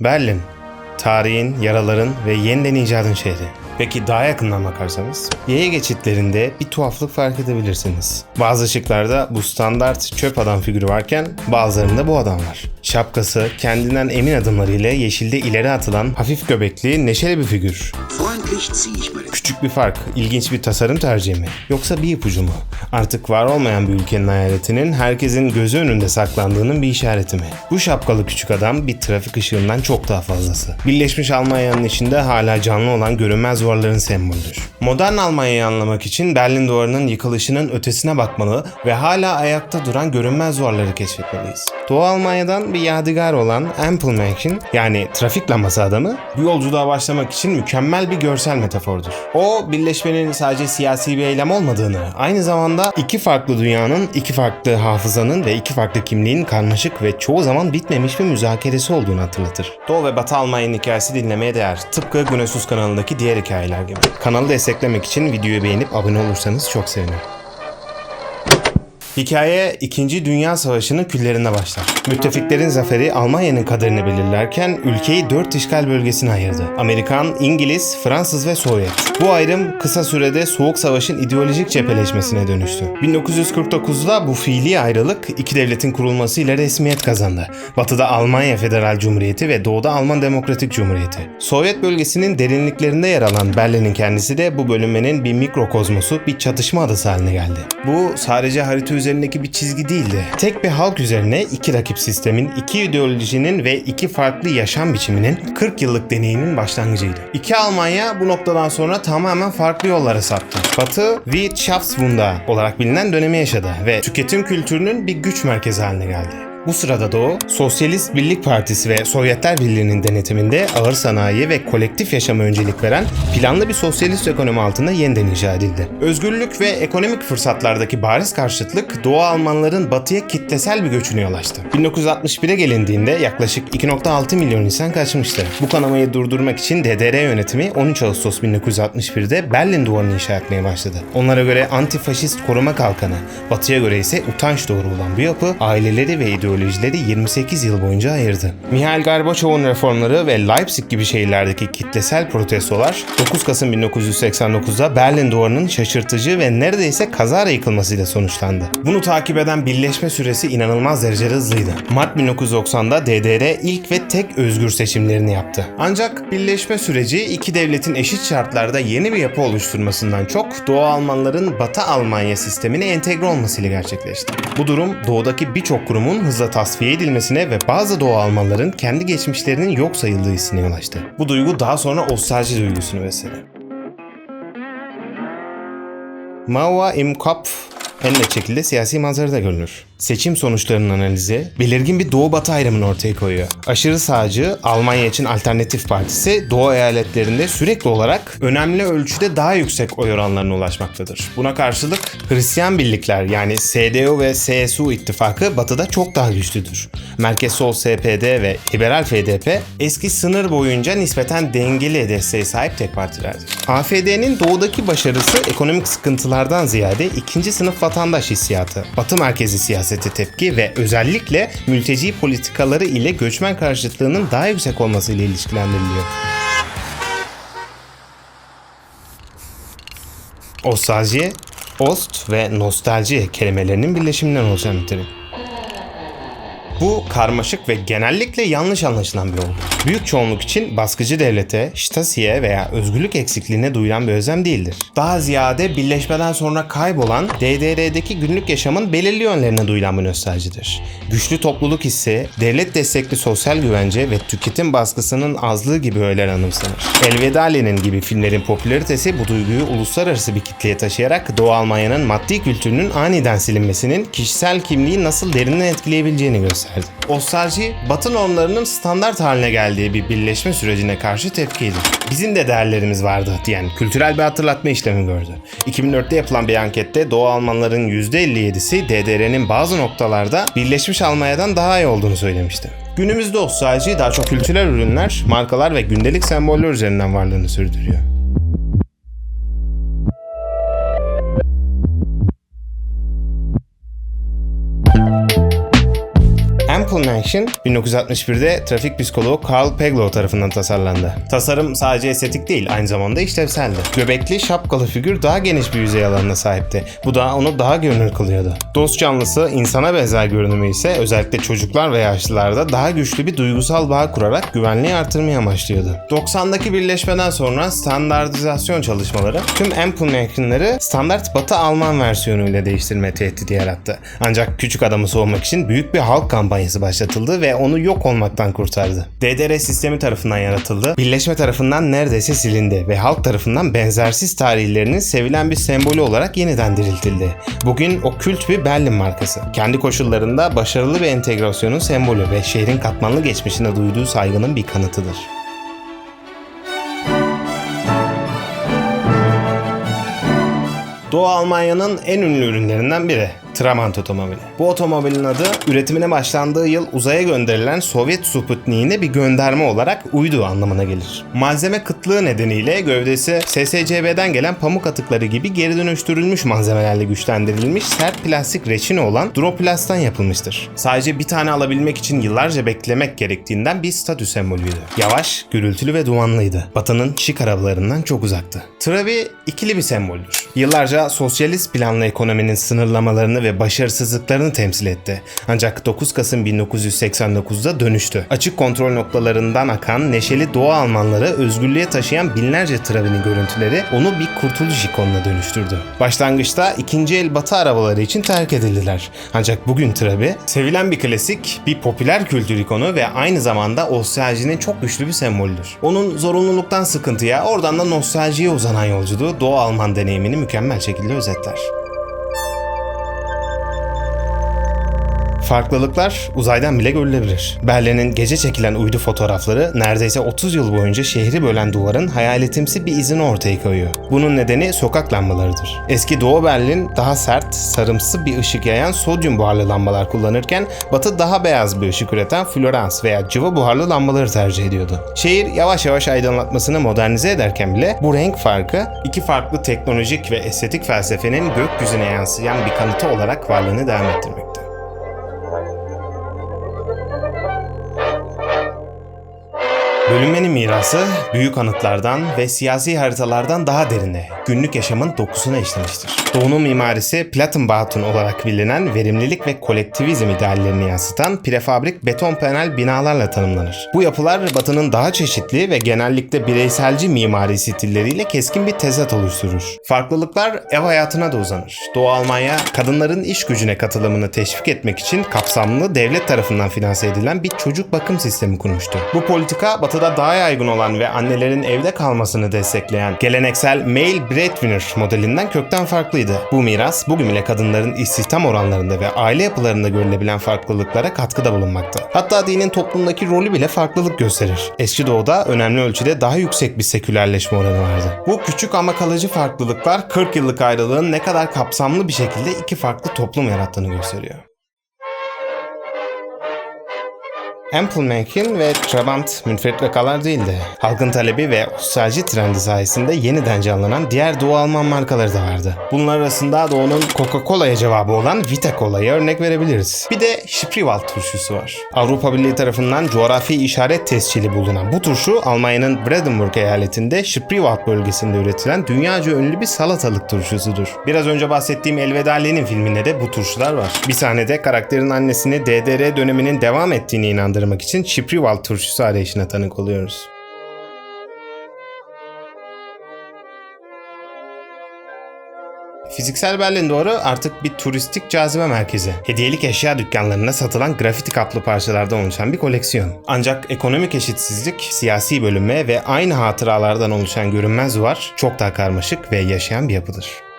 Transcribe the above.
Berlin, tarihin, yaraların ve yeniden icadın şehri. Peki daha yakından bakarsanız, yaya geçitlerinde bir tuhaflık fark edebilirsiniz. Bazı ışıklarda bu standart çöp adam figürü varken bazılarında bu adam var. Şapkası kendinden emin adımlarıyla yeşilde ileri atılan hafif göbekli neşeli bir figür. Küçük bir fark, ilginç bir tasarım tercihi mi? Yoksa bir ipucu mu? Artık var olmayan bir ülkenin hayaletinin herkesin gözü önünde saklandığının bir işareti mi? Bu şapkalı küçük adam bir trafik ışığından çok daha fazlası. Birleşmiş Almanya'nın içinde hala canlı olan görünmez duvarların sembolüdür. Modern Almanya'yı anlamak için Berlin duvarının yıkılışının ötesine bakmalı ve hala ayakta duran görünmez duvarları keşfetmeliyiz. Doğu Almanya'dan bir yadigar olan Ampelmärchen yani trafik lambası adamı bu yolculuğa başlamak için mükemmel bir görsel metafordur. O birleşmenin sadece siyasi bir eylem olmadığını, aynı zamanda iki farklı dünyanın, iki farklı hafızanın ve iki farklı kimliğin karmaşık ve çoğu zaman bitmemiş bir müzakeresi olduğunu hatırlatır. Doğu ve Batı Almanya'nın hikayesi dinlemeye değer. Tıpkı Güneşsuz kanalındaki diğer hikayeler gibi. Kanalı desteklemek için videoyu beğenip abone olursanız çok sevinirim. Hikaye 2. Dünya Savaşı'nın küllerinde başlar. Müttefiklerin zaferi Almanya'nın kaderini belirlerken ülkeyi dört işgal bölgesine ayırdı. Amerikan, İngiliz, Fransız ve Sovyet. Bu ayrım kısa sürede Soğuk Savaş'ın ideolojik cepheleşmesine dönüştü. 1949'da bu fiili ayrılık iki devletin kurulmasıyla resmiyet kazandı. Batıda Almanya Federal Cumhuriyeti ve doğuda Alman Demokratik Cumhuriyeti. Sovyet bölgesinin derinliklerinde yer alan Berlin'in kendisi de bu bölünmenin bir mikrokozmosu, bir çatışma adası haline geldi. Bu sadece harita üzerindeki bir çizgi değildi. Tek bir halk üzerine iki rakip sistemin, iki ideolojinin ve iki farklı yaşam biçiminin 40 yıllık deneyinin başlangıcıydı. İki Almanya bu noktadan sonra tamamen farklı yollara saptı. Batı Wirtschaftswunder olarak bilinen dönemi yaşadı ve tüketim kültürünün bir güç merkezi haline geldi. Bu sırada Doğu, Sosyalist Birlik Partisi ve Sovyetler Birliği'nin denetiminde ağır sanayi ve kolektif yaşama öncelik veren planlı bir sosyalist ekonomi altında yeniden inşa edildi. Özgürlük ve ekonomik fırsatlardaki bariz karşıtlık Doğu Almanların batıya kitlesel bir göçüne yol açtı. 1961'e gelindiğinde yaklaşık 2.6 milyon insan kaçmıştı. Bu kanamayı durdurmak için DDR yönetimi 13 Ağustos 1961'de Berlin Duvarı'nı inşa etmeye başladı. Onlara göre antifaşist koruma kalkanı, batıya göre ise utanç doğrulan bu yapı aileleri ve ideolojileri 28 yıl boyunca ayırdı. Mihail Gorbaçov'un reformları ve Leipzig gibi şehirlerdeki kitlesel protestolar 9 Kasım 1989'da Berlin Duvarı'nın şaşırtıcı ve neredeyse kazara yıkılmasıyla sonuçlandı. Bunu takip eden birleşme süresi inanılmaz derecede hızlıydı. Mart 1990'da DDR ilk ve tek özgür seçimlerini yaptı. Ancak birleşme süreci iki devletin eşit şartlarda yeni bir yapı oluşturmasından çok Doğu Almanların Batı Almanya sistemine entegre olmasıyla gerçekleşti. Bu durum doğudaki birçok kurumun hızla tasfiye edilmesine ve bazı Doğu Almanların kendi geçmişlerinin yok sayıldığı hissine yol açtı. Bu duygu daha sonra ostalji duygusunu besledi. Mauer im Kopf en net şekilde siyasi manzarada görünür. Seçim sonuçlarının analizi belirgin bir Doğu-Batı ayrımını ortaya koyuyor. Aşırı sağcı Almanya için Alternatif Partisi Doğu eyaletlerinde sürekli olarak önemli ölçüde daha yüksek oy oranlarına ulaşmaktadır. Buna karşılık Hristiyan birlikler yani CDU ve CSU ittifakı batıda çok daha güçlüdür. Merkez sol SPD ve liberal FDP eski sınır boyunca nispeten dengeli desteğe sahip tek partilerdir. AFD'nin doğudaki başarısı ekonomik sıkıntılardan ziyade ikinci sınıf vatandaş hissiyatı, batı merkezi siyasete tepki ve özellikle mülteci politikaları ile göçmen karşıtlığının daha yüksek olmasıyla ilişkilendiriliyor. Ostalji, ost ve nostalji kelimelerinin birleşiminden oluşan bir terim. Bu karmaşık ve genellikle yanlış anlaşılan bir olgu. Büyük çoğunluk için baskıcı devlete, Stasi'ye veya özgürlük eksikliğine duyulan bir özlem değildir. Daha ziyade birleşmeden sonra kaybolan DDR'deki günlük yaşamın belirli yönlerine duyulan bir nostaljidir. Güçlü topluluk hissi, devlet destekli sosyal güvence ve tüketim baskısının azlığı gibi öğeler anımsanır. Elveda Lenin gibi filmlerin popülaritesi bu duyguyu uluslararası bir kitleye taşıyarak Doğu Almanya'nın maddi kültürünün aniden silinmesinin kişisel kimliği nasıl derinden etkileyebileceğini gösterdi. Ostalji, Batı normlarının standart haline geldiği bir birleşme sürecine karşı tepkiydi. Bizim de değerlerimiz vardı diyen kültürel bir hatırlatma işlemi gördü. 2004'te yapılan bir ankette Doğu Almanların %57'si DDR'nin bazı noktalarda Birleşmiş Almanya'dan daha iyi olduğunu söylemişti. Günümüzde ostalji daha çok kültürel ürünler, markalar ve gündelik semboller üzerinden varlığını sürdürüyor. Ample Mansion 1961'de trafik psikoloğu Carl Peglow tarafından tasarlandı. Tasarım sadece estetik değil aynı zamanda işlevseldi. Göbekli şapkalı figür daha geniş bir yüzey alanına sahipti. Bu da onu daha görünür kılıyordu. Dost canlısı insana benzer görünümü ise özellikle çocuklar ve yaşlılarda daha güçlü bir duygusal bağ kurarak güvenliği artırmayı amaçlıyordu. 90'daki birleşmeden sonra standartizasyon çalışmaları tüm Ample Machine'ları standart Batı Alman versiyonuyla değiştirme tehdidi yarattı. Ancak küçük adamı soğumak için büyük bir halk kampanyası başlatıldı ve onu yok olmaktan kurtardı. DDR sistemi tarafından yaratıldı, birleşme tarafından neredeyse silindi ve halk tarafından benzersiz tarihlerinin sevilen bir sembolü olarak yeniden diriltildi. Bugün o kült bir Berlin markası. Kendi koşullarında başarılı bir entegrasyonun sembolü ve şehrin katmanlı geçmişine duyduğu saygının bir kanıtıdır. Doğu Almanya'nın en ünlü ürünlerinden biri. Trabant otomobili. Bu otomobilin adı üretimine başlandığı yıl uzaya gönderilen Sovyet Sputnik'ine bir gönderme olarak uydu anlamına gelir. Malzeme kıtlığı nedeniyle gövdesi SSCB'den gelen pamuk atıkları gibi geri dönüştürülmüş malzemelerle güçlendirilmiş sert plastik reçine olan Duroplast'tan yapılmıştır. Sadece bir tane alabilmek için yıllarca beklemek gerektiğinden bir statü sembolüydü. Yavaş, gürültülü ve dumanlıydı. Batı'nın şık arabalarından çok uzaktı. Travi ikili bir semboldür. Yıllarca sosyalist planlı ekonominin sınırlamalarını ve başarısızlıklarını temsil etti. Ancak 9 Kasım 1989'da dönüştü. Açık kontrol noktalarından akan neşeli Doğu Almanları özgürlüğe taşıyan binlerce Travi'nin görüntüleri onu bir kurtuluş ikonuna dönüştürdü. Başlangıçta ikinci el batı arabaları için terk edildiler. Ancak bugün Travi sevilen bir klasik, bir popüler kültür ikonu ve aynı zamanda nostaljinin çok güçlü bir sembolüdür. Onun zorunluluktan sıkıntıya, oradan da nostaljiye uzanan yolculuğu Doğu Alman deneyimini mükemmel şekilde özetler. Farklılıklar uzaydan bile görülebilir. Berlin'in gece çekilen uydu fotoğrafları neredeyse 30 yıl boyunca şehri bölen duvarın hayaletimsi bir izini ortaya koyuyor. Bunun nedeni sokak lambalarıdır. Eski Doğu Berlin daha sert, sarımsı bir ışık yayan sodyum buharlı lambalar kullanırken Batı daha beyaz bir ışık üreten florans veya cıva buharlı lambaları tercih ediyordu. Şehir yavaş yavaş aydınlatmasını modernize ederken bile bu renk farkı iki farklı teknolojik ve estetik felsefenin gökyüzüne yansıyan bir kanıtı olarak varlığını devam ettirmekte. Bölünmenin mirası büyük anıtlardan ve siyasi haritalardan daha derine, günlük yaşamın dokusuna işlemiştir. Doğu'nun mimarisi Plattenbauten olarak bilinen verimlilik ve kolektivizm ideallerini yansıtan prefabrik beton panel binalarla tanımlanır. Bu yapılar Batı'nın daha çeşitli ve genellikle bireyselci mimari stilleriyle keskin bir tezat oluşturur. Farklılıklar ev hayatına da uzanır. Doğu Almanya, kadınların iş gücüne katılımını teşvik etmek için kapsamlı devlet tarafından finanse edilen bir çocuk bakım sistemi kurmuştu. Bu politika Batı'da daha yaygın olan ve annelerin evde kalmasını destekleyen geleneksel male breadwinner modelinden kökten farklıydı. Bu miras bugün bile kadınların istihdam oranlarında ve aile yapılarında görülebilen farklılıklara katkıda bulunmakta. Hatta dinin toplumdaki rolü bile farklılık gösterir. Eski Doğu'da önemli ölçüde daha yüksek bir sekülerleşme oranı vardı. Bu küçük ama kalıcı farklılıklar 40 yıllık ayrılığın ne kadar kapsamlı bir şekilde iki farklı toplum yarattığını gösteriyor. Ample Mankin ve Trabant münferit değildi. Halkın talebi ve nostalji trendi sayesinde yeniden canlanan diğer Doğu Alman markaları da vardı. Bunlar arasında Doğu'nun Coca-Cola'ya cevabı olan Vita Cola'ya örnek verebiliriz. Bir de Spreewald turşusu var. Avrupa Birliği tarafından coğrafi işaret tescili bulunan bu turşu Almanya'nın Brandenburg eyaletinde Spreewald bölgesinde üretilen dünyaca ünlü bir salatalık turşusudur. Biraz önce bahsettiğim Elveda Lenin filminde de bu turşular var. Bir sahnede karakterin annesini DDR döneminin devam ettiğini inandırır arındırmak için Spreewald turşusu arayışına tanık oluyoruz. Fiziksel Berlin Duvarı artık bir turistik cazibe merkezi. Hediyelik eşya dükkanlarında satılan grafiti kaplı parçalardan oluşan bir koleksiyon. Ancak ekonomik eşitsizlik, siyasi bölünme ve aynı hatıralardan oluşan görünmez duvar çok daha karmaşık ve yaşayan bir yapıdır.